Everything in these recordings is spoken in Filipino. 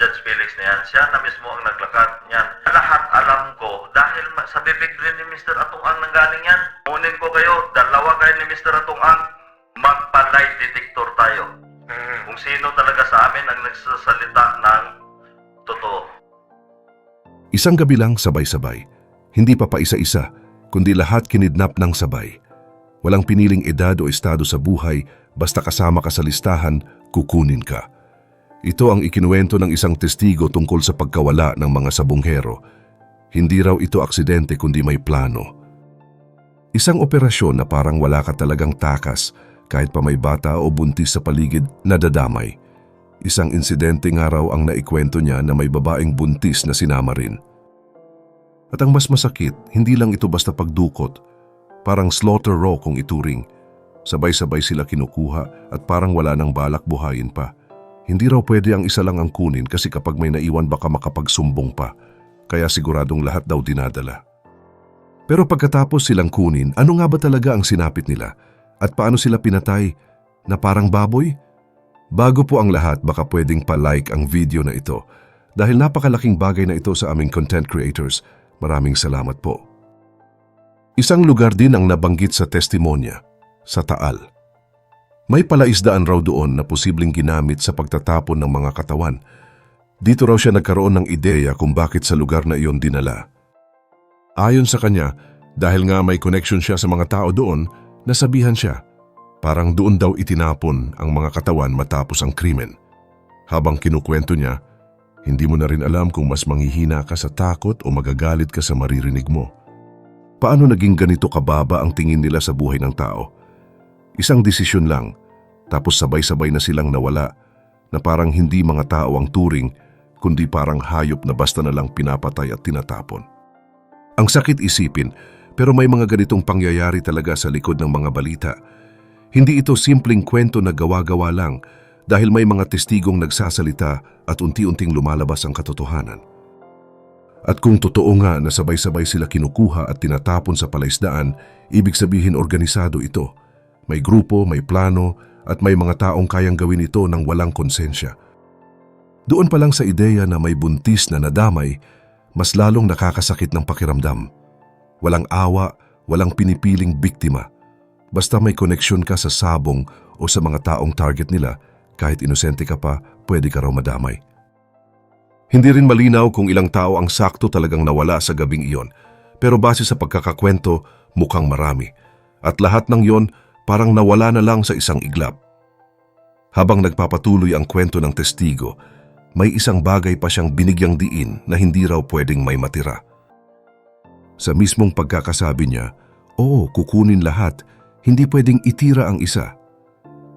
Judge Felix na yan, siya na mismo ang naglakad niyan. Lahat alam ko dahil sa bibig rin ni Mr. Atungang nanggaling yan. Kunin ko kayo, dalawa kayo ni Mr. Atungang, magpa-lie detector tayo. Kung sino talaga sa amin ang nagsasalita ng totoo. Isang gabi lang sabay-sabay. Hindi pa pa isa-isa, kundi lahat kinidnap ng sabay. Walang piniling edad o estado sa buhay, basta kasama ka sa listahan, kukunin ka. Ito ang ikinuwento ng isang testigo tungkol sa pagkawala ng mga sabonghero. Hindi raw ito aksidente kundi may plano. Isang operasyon na parang wala ka talagang takas kahit pa may bata o buntis sa paligid na dadamay. Isang insidente nga raw ang naikwento niya na may babaeng buntis na sinama rin. At ang mas masakit, hindi lang ito basta pagdukot. Parang slaughter raw kung ituring. Sabay-sabay sila kinukuha at parang wala nang balak buhayin pa. Hindi raw pwede ang isa lang ang kunin kasi kapag may naiwan baka makapagsumbong pa. Kaya siguradong lahat daw dinadala. Pero pagkatapos silang kunin, ano nga ba talaga ang sinapit nila? At paano sila pinatay? Na parang baboy? Bago po ang lahat, baka pwedeng pa-like ang video na ito. Dahil napakalaking bagay na ito sa aming content creators. Maraming salamat po. Isang lugar din ang nabanggit sa testimonya, sa Taal. May palaisdaan raw doon na posibleng ginamit sa pagtatapon ng mga katawan. Dito raw siya nagkaroon ng ideya kung bakit sa lugar na iyon dinala. Ayon sa kanya, dahil nga may connection siya sa mga tao doon, nasabihan siya. Parang doon daw itinapon ang mga katawan matapos ang krimen. Habang kinukwento niya, hindi mo na rin alam kung mas manghihina ka sa takot o magagalit ka sa maririnig mo. Paano naging ganito kababa ang tingin nila sa buhay ng tao? Isang desisyon lang, tapos sabay-sabay na silang nawala na parang hindi mga tao ang turing, kundi parang hayop na basta na lang pinapatay at tinatapon. Ang sakit isipin, pero may mga ganitong pangyayari talaga sa likod ng mga balita. Hindi ito simpleng kwento na gawa-gawa lang dahil may mga testigong nagsasalita at unti-unting lumalabas ang katotohanan. At kung totoo nga na sabay-sabay sila kinukuha at tinatapon sa palaisdaan, ibig sabihin organisado ito. May grupo, may plano, at may mga taong kayang gawin ito ng walang konsensya. Doon pa lang sa ideya na may buntis na nadamay, mas lalong nakakasakit ng pakiramdam. Walang awa, walang pinipiling biktima. Basta may koneksyon ka sa sabong o sa mga taong target nila, kahit inosente ka pa, pwede ka raw madamay. Hindi rin malinaw kung ilang tao ang sakto talagang nawala sa gabing iyon, pero base sa pagkakakwento, mukhang marami. At lahat ng yon parang nawala na lang sa isang iglap. Habang nagpapatuloy ang kwento ng testigo, may isang bagay pa siyang binigyang diin na hindi raw pwedeng may matira. Sa mismong pagkakasabi niya, oo, kukunin lahat, hindi pwedeng itira ang isa.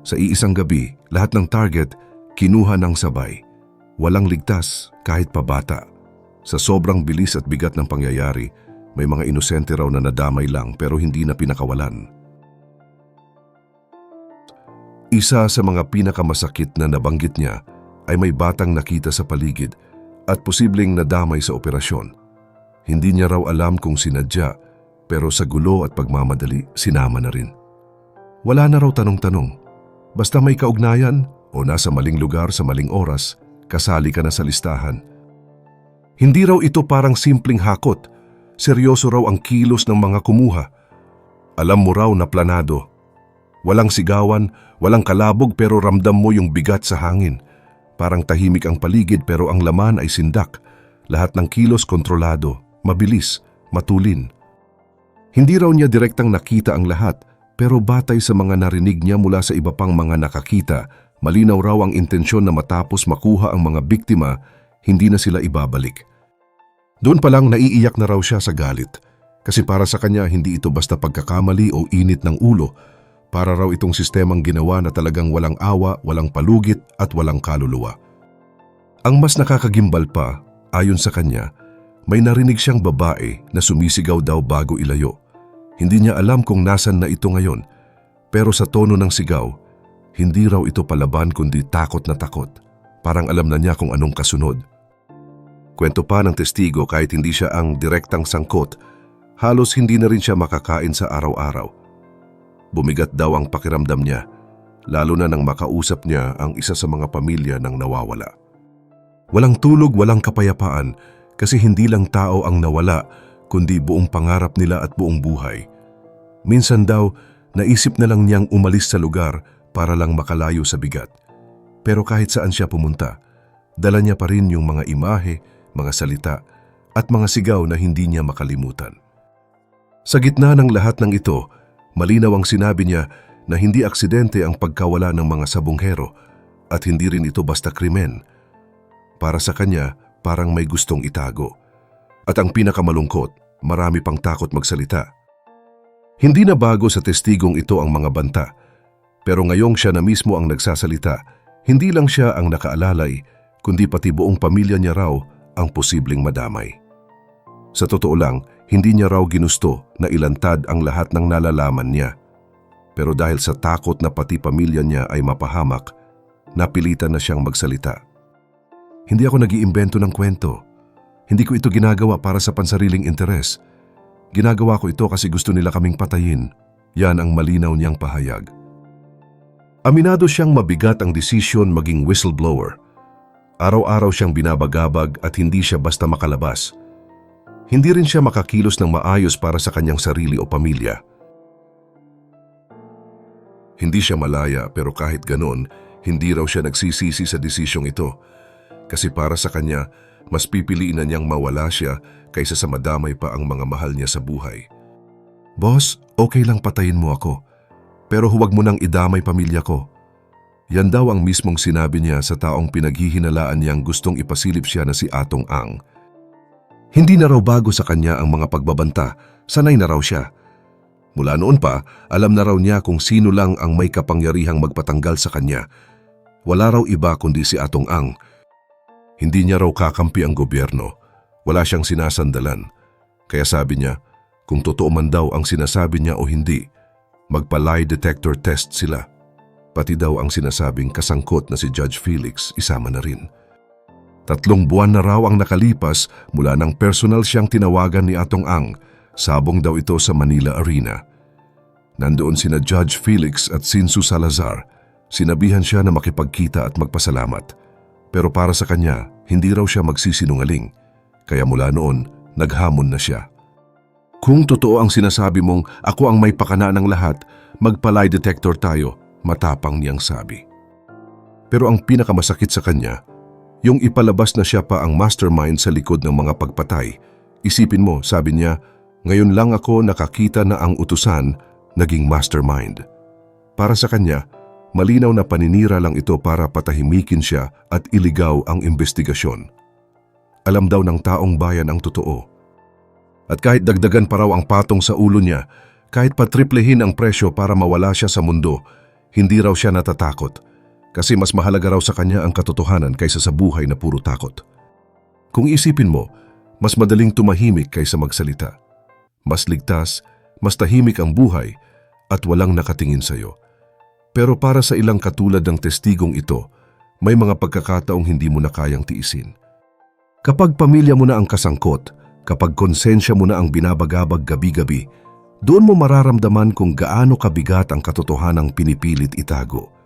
Sa iisang gabi, lahat ng target kinuha ng sabay. Walang ligtas kahit pa bata. Sa sobrang bilis at bigat ng pangyayari, may mga inosente raw na nadamay lang pero hindi na pinakawalan. Isa sa mga pinakamasakit na nabanggit niya ay may batang nakita sa paligid at posibleng nadamay sa operasyon. Hindi niya raw alam kung sinadya pero sa gulo at pagmamadali sinama na rin. Wala na raw tanong-tanong. Basta may kaugnayan o nasa maling lugar sa maling oras, kasali ka na sa listahan. Hindi raw ito parang simpleng hakot. Seryoso raw ang kilos ng mga kumuha. Alam mo raw na planado. Walang sigawan, walang kalabog pero ramdam mo yung bigat sa hangin. Parang tahimik ang paligid pero ang laman ay sindak. Lahat ng kilos kontrolado, mabilis, matulin. Hindi raw niya direktang nakita ang lahat pero batay sa mga narinig niya mula sa iba pang mga nakakita, malinaw raw ang intensyon na matapos makuha ang mga biktima, hindi na sila ibabalik. Doon pa lang naiiyak na raw siya sa galit kasi para sa kanya hindi ito basta pagkakamali o init ng ulo, para raw itong sistemang ginawa na talagang walang awa, walang palugit at walang kaluluwa. Ang mas nakakagimbal pa, ayon sa kanya, may narinig siyang babae na sumisigaw daw bago ilayo. Hindi niya alam kung nasan na ito ngayon, pero sa tono ng sigaw, hindi raw ito palaban kundi takot na takot. Parang alam na niya kung anong kasunod. Kwento pa ng testigo kahit hindi siya ang direktang sangkot, halos hindi na rin siya makakain sa araw-araw. Bumigat daw ang pakiramdam niya, lalo na nang makausap niya ang isa sa mga pamilya ng nawawala. Walang tulog, walang kapayapaan kasi hindi lang tao ang nawala kundi buong pangarap nila at buong buhay. Minsan daw, naisip na lang niyang umalis sa lugar para lang makalayo sa bigat. Pero kahit saan siya pumunta, dala niya pa rin yung mga imahe, mga salita, at mga sigaw na hindi niya makalimutan. Sa gitna ng lahat ng ito, malinaw ang sinabi niya na hindi aksidente ang pagkawala ng mga sabonghero at hindi rin ito basta krimen. Para sa kanya, parang may gustong itago. At ang pinakamalungkot, marami pang takot magsalita. Hindi na bago sa testigong ito ang mga banta, pero ngayong siya na mismo ang nagsasalita, hindi lang siya ang nakaalalay, kundi pati buong pamilya niya raw ang posibleng madamay. Sa totoo lang, hindi niya raw ginusto na ilantad ang lahat ng nalalaman niya. Pero dahil sa takot na pati pamilya niya ay mapahamak, napilitan na siyang magsalita. Hindi ako nag-iimbento ng kwento. Hindi ko ito ginagawa para sa pansariling interes. Ginagawa ko ito kasi gusto nila kaming patayin. Yan ang malinaw niyang pahayag. Aminado siyang mabigat ang desisyon maging whistleblower. Araw-araw siyang binabagabag at hindi siya basta makalabas. Hindi rin siya makakilos ng maayos para sa kanyang sarili o pamilya. Hindi siya malaya pero kahit ganon, hindi raw siya nagsisisi sa desisyong ito. Kasi para sa kanya, mas pipiliin na niyang mawala siya kaysa sa madamay pa ang mga mahal niya sa buhay. Boss, okay lang patayin mo ako. Pero huwag mo nang idamay pamilya ko. Yan daw ang mismong sinabi niya sa taong pinaghihinalaan niyang gustong ipasilip siya na si Atong Ang. Hindi na raw bago sa kanya ang mga pagbabanta, sanay na raw siya. Mula noon pa, alam na raw niya kung sino lang ang may kapangyarihang magpatanggal sa kanya. Wala raw iba kundi si Atong Ang. Hindi niya raw kakampi ang gobyerno. Wala siyang sinasandalan. Kaya sabi niya, kung totoo man daw ang sinasabi niya o hindi, magpa-lie detector test sila. Pati daw ang sinasabing kasangkot na si Judge Felix isama na rin. Tatlong buwan na raw ang nakalipas mula nang personal siyang tinawagan ni Atong Ang. Sabong daw ito sa Manila Arena. Nandoon sina Judge Felix at Sinsu Salazar. Sinabihan siya na makipagkita at magpasalamat. Pero para sa kanya, hindi raw siya magsisinungaling. Kaya mula noon, naghamon na siya. Kung totoo ang sinasabi mong ako ang may pakana ng lahat, magpalay detector tayo, matapang niyang sabi. Pero ang pinakamasakit sa kanya, yung ipalabas na siya pa ang mastermind sa likod ng mga pagpatay. Isipin mo, sabi niya, ngayon lang ako nakakita na ang utusan naging mastermind. Para sa kanya, malinaw na paninira lang ito para patahimikin siya at iligaw ang investigasyon. Alam daw ng taong bayan ang totoo. At kahit dagdagan pa raw ang patong sa ulo niya, kahit patriplehin ang presyo para mawala siya sa mundo, hindi raw siya natatakot kasi mas mahalaga raw sa kanya ang katotohanan kaysa sa buhay na puro takot. Kung isipin mo, mas madaling tumahimik kaysa magsalita. Mas ligtas, mas tahimik ang buhay at walang nakatingin sa iyo. Pero para sa ilang katulad ng testigong ito, may mga pagkakataong hindi mo na kayang tiisin. Kapag pamilya mo na ang kasangkot, kapag konsensya mo na ang binabagabag gabi-gabi, doon mo mararamdaman kung gaano kabigat ang katotohanang pinipilit itago.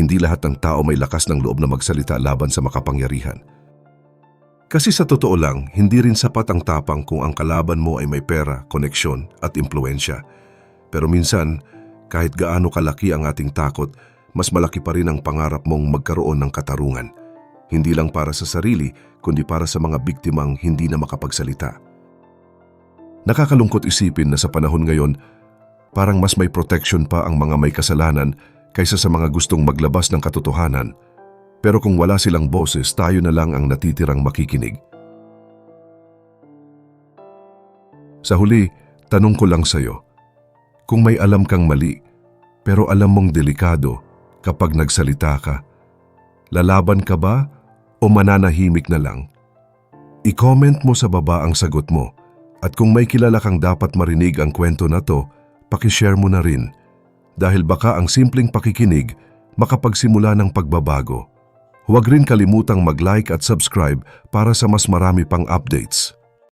Hindi lahat ng tao may lakas ng loob na magsalita laban sa makapangyarihan. Kasi sa totoo lang, hindi rin sapat ang tapang kung ang kalaban mo ay may pera, koneksyon at impluensya. Pero minsan, kahit gaano kalaki ang ating takot, mas malaki pa rin ang pangarap mong magkaroon ng katarungan. Hindi lang para sa sarili, kundi para sa mga biktimang hindi na makapagsalita. Nakakalungkot isipin na sa panahon ngayon, parang mas may protection pa ang mga may kasalanan kaysa sa mga gustong maglabas ng katotohanan. Pero kung wala silang boses, tayo na lang ang natitirang makikinig. Sa huli, tanong ko lang sa'yo, kung may alam kang mali, pero alam mong delikado kapag nagsalita ka, lalaban ka ba o mananahimik na lang? I-comment mo sa baba ang sagot mo at kung may kilala kang dapat marinig ang kwento na to, pakishare mo na rin dahil baka ang simpleng pakikinig makapagsimula ng pagbabago. Huwag rin kalimutang mag-like at subscribe para sa mas marami pang updates.